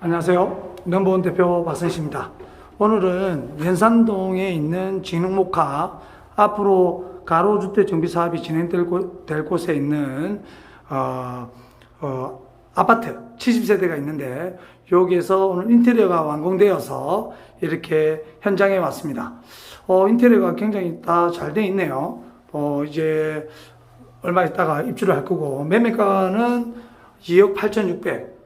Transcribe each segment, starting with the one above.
안녕하세요. 넘버원 대표 박선식입니다. 오늘은 연산동에 있는 진흥목화 앞으로 가로주택 정비 사업이 진행될 곳, 될 곳에 있는 어, 어, 아파트 70세대가 있는데 여기에서 오늘 인테리어가 완공되어서 이렇게 현장에 왔습니다. 어, 인테리어가 굉장히 다 잘 돼 있네요. 어, 이제 얼마 있다가 입주를 할 거고 매매가는 2억 8,600.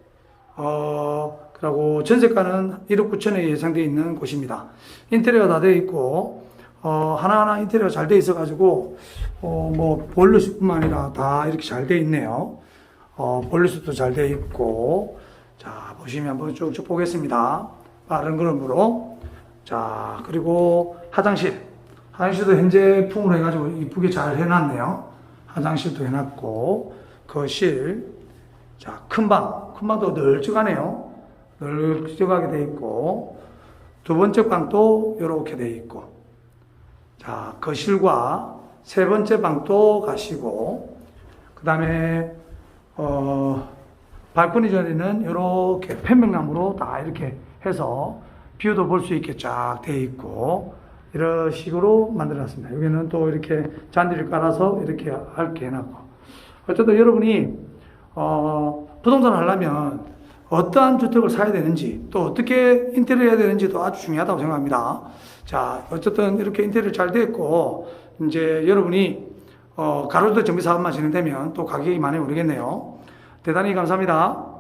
어, 그리고 전세가는 1억 9천에 예상되어 있는 곳입니다. 인테리어가 다 되어 있고, 어, 하나하나 인테리어가 잘 되어 있어 가지고, 어, 뭐, 보일러실뿐만 아니라 다 이렇게 잘 되어 있네요. 어, 보일러실도 잘 되어 있고, 자, 보시면 한번 쭉쭉 보겠습니다. 빠른 걸음으로. 자, 그리고 화장실. 화장실도 현재 풍으로 해가지고 이쁘게 잘 해놨네요. 화장실도 해놨고, 거실. 자, 큰 방. 큰 방도 널찍하네요. 널찍하게 돼 있고, 두 번째 방도 이렇게 돼 있고, 자, 거실과 세 번째 방도 가시고, 그 다음에, 어, 발코니 자리는 이렇게 편백나무로 다 이렇게 해서 뷰도 볼 수 있게 쫙 돼 있고, 이런 식으로 만들어 놨습니다. 여기는 또 이렇게 잔디를 깔아서 이렇게 얇게 해놨고. 어쨌든 여러분이, 어, 부동산을 하려면 어떠한 주택을 사야 되는지 또 어떻게 인테리어 해야 되는지도 아주 중요하다고 생각합니다. 자, 어쨌든 이렇게 인테리어 잘 됐고, 이제 여러분이, 어, 가로주택 정비 사업만 진행되면 또 가격이 많이 오르겠네요. 대단히 감사합니다.